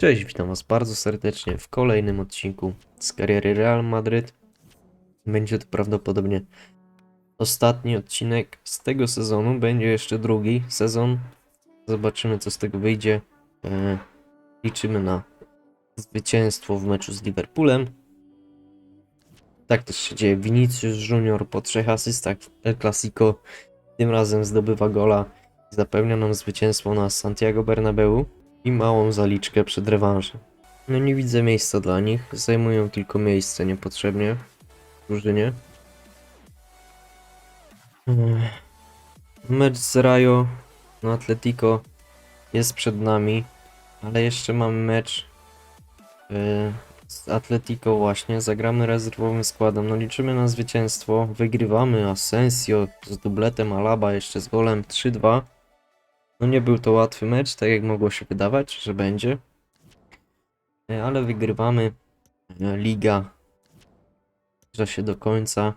Cześć, witam Was bardzo serdecznie w kolejnym odcinku z kariery Real Madryt. Będzie to prawdopodobnie ostatni odcinek z tego sezonu. Będzie jeszcze drugi sezon. Zobaczymy, co z tego wyjdzie. E, liczymy na zwycięstwo w meczu z Liverpoolem. Tak też się dzieje. Vinicius Junior po trzech asystach w El Clasico tym razem zdobywa gola i zapewnia nam zwycięstwo na Santiago Bernabeu i małą zaliczkę przed rewanżem. No nie widzę miejsca dla nich, zajmują tylko miejsce niepotrzebnie. W drużynie. Mecz z Rayo no Atletico jest przed nami, ale jeszcze mamy mecz yy, z Atletico właśnie, zagramy rezerwowym składem, no liczymy na zwycięstwo, wygrywamy. Asensio z dubletem Alaba jeszcze z golem. 3-2. No nie był to łatwy mecz, tak jak mogło się wydawać, że będzie. E, Ale wygrywamy. E, Liga zbliża się do końca.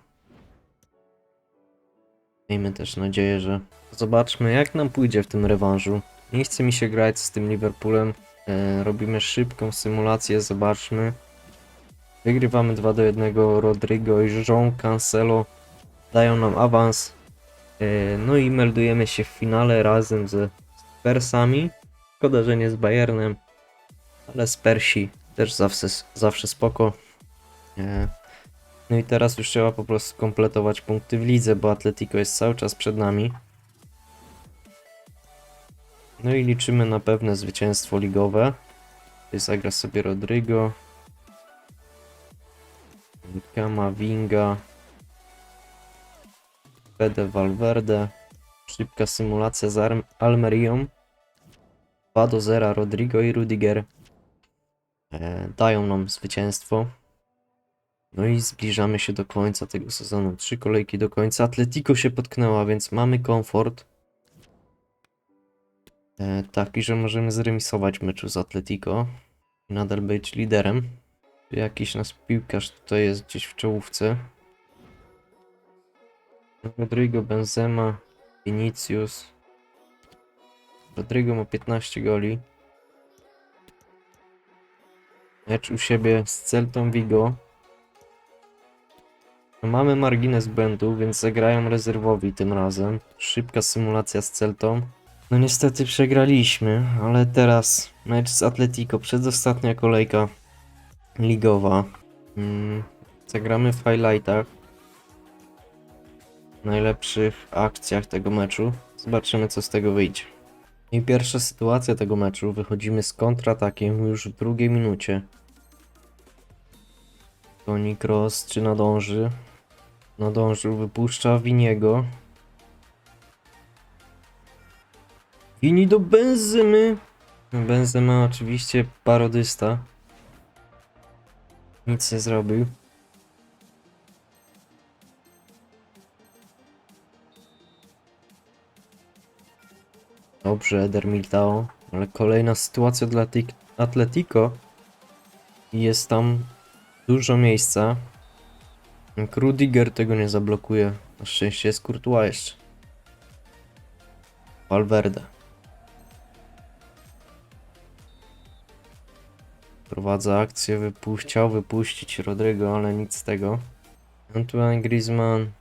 Miejmy też nadzieję, że zobaczmy jak nam pójdzie w tym rewanżu. Nie chce mi się grać z tym Liverpoolem. E, robimy szybką symulację, zobaczmy. Wygrywamy 2 do 1. Rodrigo i Jean Cancelo dają nam awans. E, No i meldujemy się w finale razem ze Spursami. Szkoda, że nie z Bayernem, ale Spersi też zawsze, zawsze spoko. E, No i teraz już trzeba po prostu kompletować punkty w lidze, bo Atletico jest cały czas przed nami. No i liczymy na pewne zwycięstwo ligowe. Tutaj zagra sobie Rodrigo. Kamavinga. Fede Valverde. Szybka symulacja z Almerią. 2 do 0 Rodrigo i Rudiger e, dają nam zwycięstwo. No i zbliżamy się do końca tego sezonu. Trzy kolejki do końca. Atletico się potknęła, więc mamy komfort. E, taki, że możemy zremisować meczu z Atletico nadal być liderem. Jakiś nasz piłkarz tutaj jest gdzieś w czołówce. Rodrigo, Benzema, Vinicius. Rodrigo ma 15 goli. Mecz u siebie z Celtą Vigo. Mamy margines błędu, więc zagrają rezerwowi tym razem. Szybka symulacja z Celtą. No niestety przegraliśmy, ale teraz mecz z Atletico, przedostatnia kolejka ligowa. Mm, zagramy w highlightach najlepszych akcjach tego meczu. Zobaczymy, co z tego wyjdzie. I pierwsza sytuacja tego meczu. Wychodzimy z kontratakiem już w drugiej minucie. Toni Kroos czy nadąży? Nadążył, wypuszcza Winiego. Wini do Benzymy. Benzema oczywiście parodysta. Nic nie zrobił. Dobrze, Eder Militao, ale kolejna sytuacja dla Atlet- Atletico. Jest tam dużo miejsca. Jak Rudiger tego nie zablokuje. Na szczęście jest Courtois jeszcze. Valverde. Prowadza akcję, wypu- chciał wypuścić Rodrigo, ale nic z tego. Antoine Griezmann.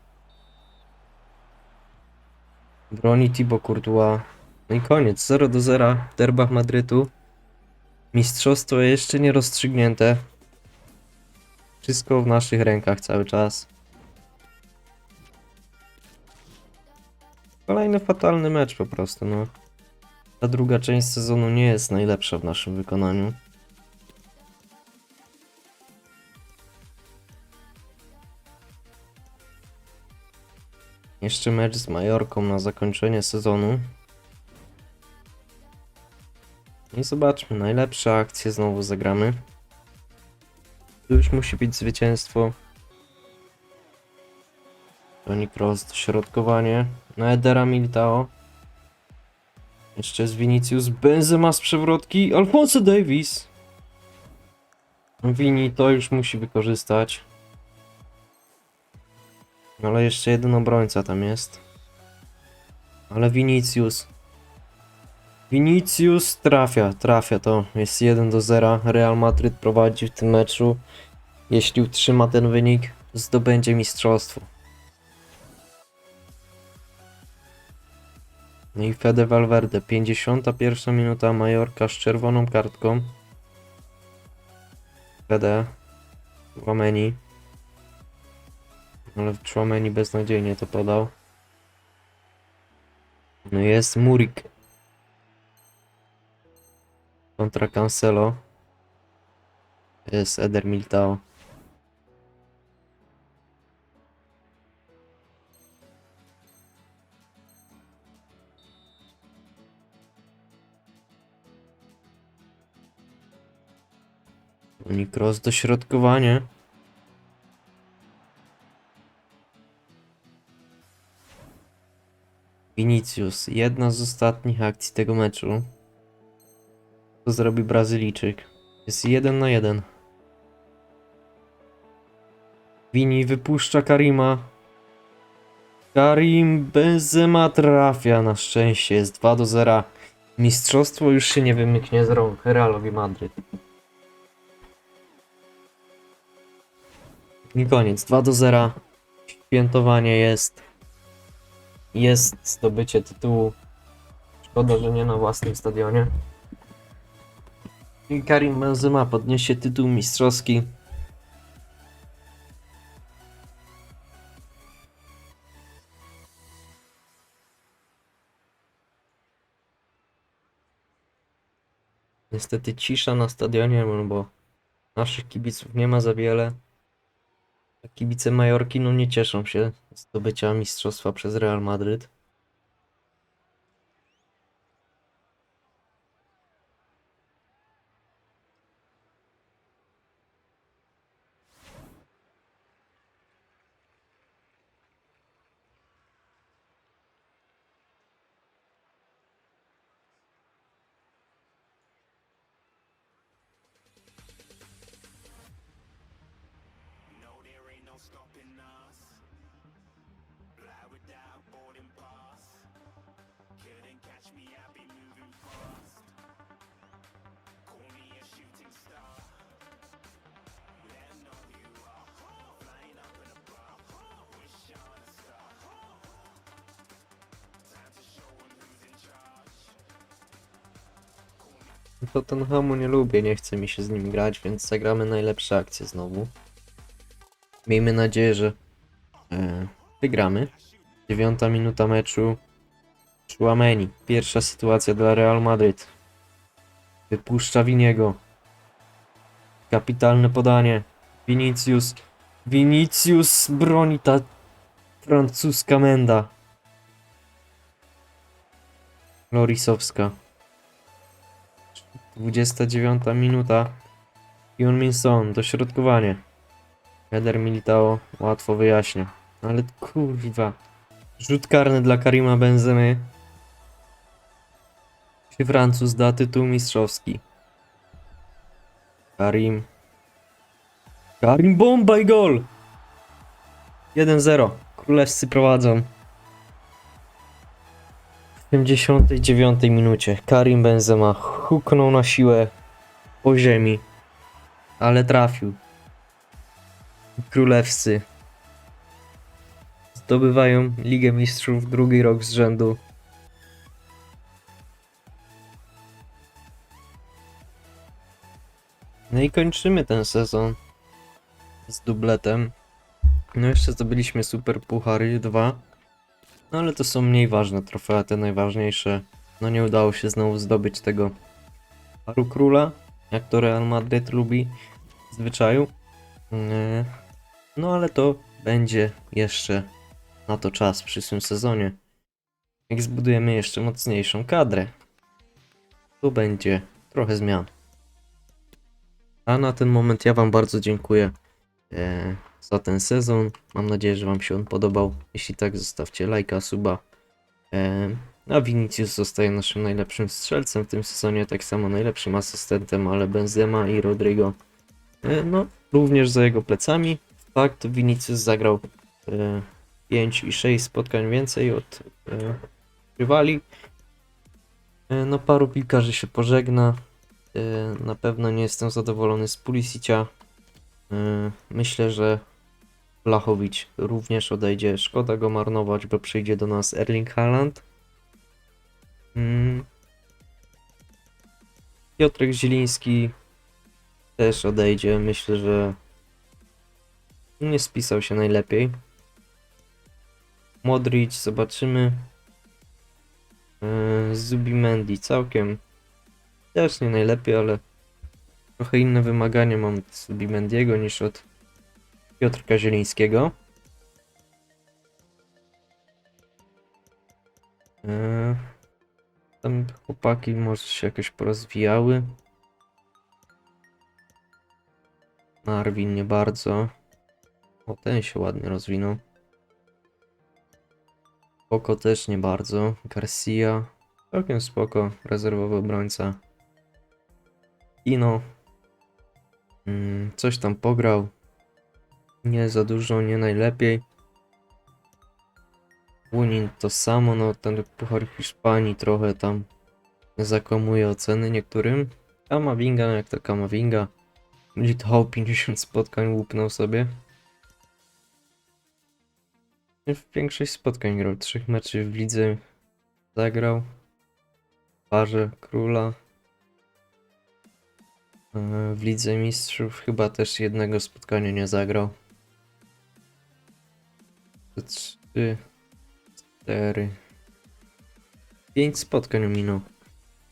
Broni Thibaut Courtois. No i koniec, 0 do 0 w derbach Madrytu. Mistrzostwo jeszcze nie rozstrzygnięte. Wszystko w naszych rękach cały czas. Kolejny fatalny mecz po prostu, no. Ta druga część sezonu nie jest najlepsza w naszym wykonaniu. Jeszcze mecz z Majorką na zakończenie sezonu. I zobaczmy, najlepsze akcje znowu zagramy. Tu już musi być zwycięstwo. Toni Kroos, dośrodkowanie. Na Edera Militao. Jeszcze jest Vinicius. Benzema z przewrotki. Alfonso Davis. Vini to już musi wykorzystać. Ale jeszcze jeden obrońca tam jest. Ale Vinicius. Vinicius trafia, trafia to. Jest 1 do 0. Real Madryt prowadzi w tym meczu. Jeśli utrzyma ten wynik, zdobędzie mistrzostwo. No i Fede Valverde, 51 minuta, Majorka z czerwoną kartką. Fede, Łameni. Ale w Chouameni beznadziejnie to podał. No jest Murik. Kontra Cancelo. Jest Eder Militao. Unikros dośrodkowanie. Vinicius, jedna z ostatnich akcji tego meczu. Zrobi Brazylijczyk? Jest jeden na jeden. Vini wypuszcza Karima. Karim Benzema trafia na szczęście. Jest 2 do 0. Mistrzostwo już się nie wymyknie z rąk Realowi Madryt. I koniec. 2 do 0. Świętowanie jest. Jest zdobycie tytułu. Szkoda, że nie na własnym stadionie. Karim Benzema podniesie tytuł mistrzowski. Niestety cisza na stadionie, bo naszych kibiców nie ma za wiele. A Kibice Majorki no nie cieszą się z zdobycia mistrzostwa przez Real Madryt. Tottenhamu nie lubię, nie chce mi się z nim grać, więc zagramy najlepsze akcje znowu. Miejmy nadzieję, że e, wygramy. Dziewiąta minuta meczu. Chouameni. Pierwsza sytuacja dla Real Madryt. Wypuszcza Winiego. Kapitalne podanie. Vinicius. Vinicius broni ta francuska menda. Lorisowska. 29 minuta. Hyun Min Son, dośrodkowanie. Header Militao łatwo wyjaśnia. Ale kurwa. Rzut karny dla Karima Benzemy. Czy Francuz da tytuł mistrzowski? Karim. Karim bomba i gol! 1-0. Królewscy prowadzą. W 79 minucie Karim Benzema huknął na siłę po ziemi, ale trafił. Królewscy zdobywają Ligę Mistrzów drugi rok z rzędu. No i kończymy ten sezon z dubletem. No jeszcze zdobyliśmy Super Puchary 2. No ale to są mniej ważne trofea, te najważniejsze. No nie udało się znowu zdobyć tego paru króla, jak to Real Madrid lubi w zwyczaju. Nie. No ale to będzie jeszcze na to czas w przyszłym sezonie. Jak zbudujemy jeszcze mocniejszą kadrę, to będzie trochę zmian. A na ten moment ja Wam bardzo dziękuję e, za ten sezon. Mam nadzieję, że Wam się on podobał. Jeśli tak, zostawcie lajka, suba. E, a Vinicius zostaje naszym najlepszym strzelcem w tym sezonie, tak samo najlepszym asystentem, ale Benzema i Rodrigo e, no, również za jego plecami. Fakt, Vinicius zagrał e, 5 i 6 spotkań więcej od e, rywali. E, No paru piłkarzy się pożegna. E, Na pewno nie jestem zadowolony z Pulisicia. E, Myślę, że Blachowicz również odejdzie. Szkoda go marnować, bo przyjdzie do nas Erling Haaland. Mm. Piotrek Zieliński też odejdzie. Myślę, że nie spisał się najlepiej. Modric, zobaczymy. Yy, Zubimendi całkiem też nie najlepiej, ale trochę inne wymagania mam od Zubimendiego niż od Piotrka Zielińskiego. Yy, tam chłopaki może się jakoś porozwijały. Marvin nie bardzo. O, ten się ładnie rozwinął. Spoko też nie bardzo. Garcia. Całkiem spoko. Rezerwowy obrońca. Ino. Mm, coś tam pograł. Nie za dużo, nie najlepiej. Wunin to samo, no ten Puchar Hiszpanii trochę tam zakłamuje oceny niektórym. Kamavinga, no jak to Kamavinga. Litwał 50 spotkań łupnął sobie. W większość spotkań grał. Trzech meczy w lidze zagrał. Parze króla. E, W lidze mistrzów chyba też jednego spotkania nie zagrał. Trzy, cztery, pięć spotkań minął.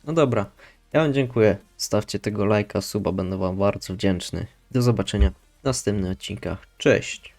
No dobra, ja wam dziękuję. Stawcie tego lajka, suba, będę wam bardzo wdzięczny. Do zobaczenia w następnych odcinkach. Cześć!